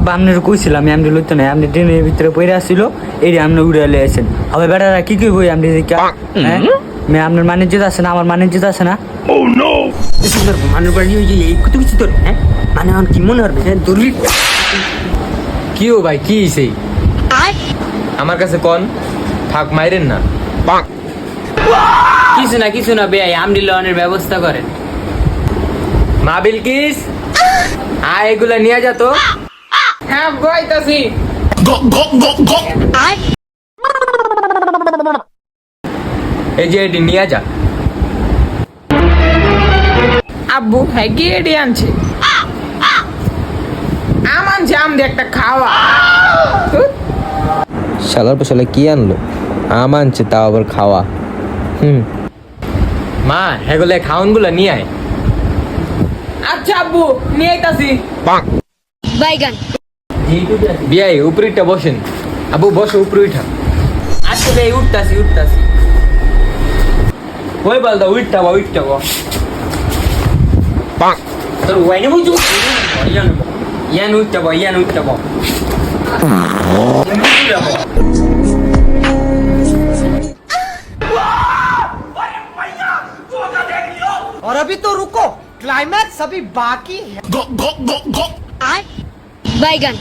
আব্বা আপনার কইছিলাম আমি আপনি লইতো না আপনি ট্রেনের ভিতরে পড়ে আসছিল এই আপনি উড়ে আছেন হবে বেটারা কি কি বই আপনি দেখি? হ্যাঁ? মেয়ে আপনার মানের জিত আছে না আমার মানের জিত আছে না? সুন্দর মানুষ বাড়ি ওই যে এই কত কিছু তোর হ্যাঁ? মানে আমার কি মনে হবে হ্যাঁ? দূর কি ও ভাই কি সেই আমার কাছে কোন থাক মাইরেন না। কিছু না কিছু না বেআই আমরি লনের ব্যবস্থা করেন। মা বিলকিস আয় এগুলা নিয়ে যা তো। হ্যাঁ বইতাছি। এই যে এটি নিয়ে যা। আব্বু হ্যাঁ গিয়ে এটি আনছে। আম আনছে আম দিয়ে একটা খাওয়া। শালার পশালা কি আনলো? আম আনছে তাও আবার খাওয়া। হুম। মা হেগুলা খাউনগুলা নিয়ে আয়। আচ্ছা আব্বু নিয়ে আইতাছি। বাইগান। বিয়াই উপরিটা বসেন আবু বসো উপরে উঠা আজকে ভাই উঠতাছি উঠতাছি ওই বলদা উঠটা বা উঠটা বা পাক তোর ওয়াইনে বুঝু और अभी तो रुको क्लाइमैक्स अभी बाकी है गो, गो, गो, गो। बैगन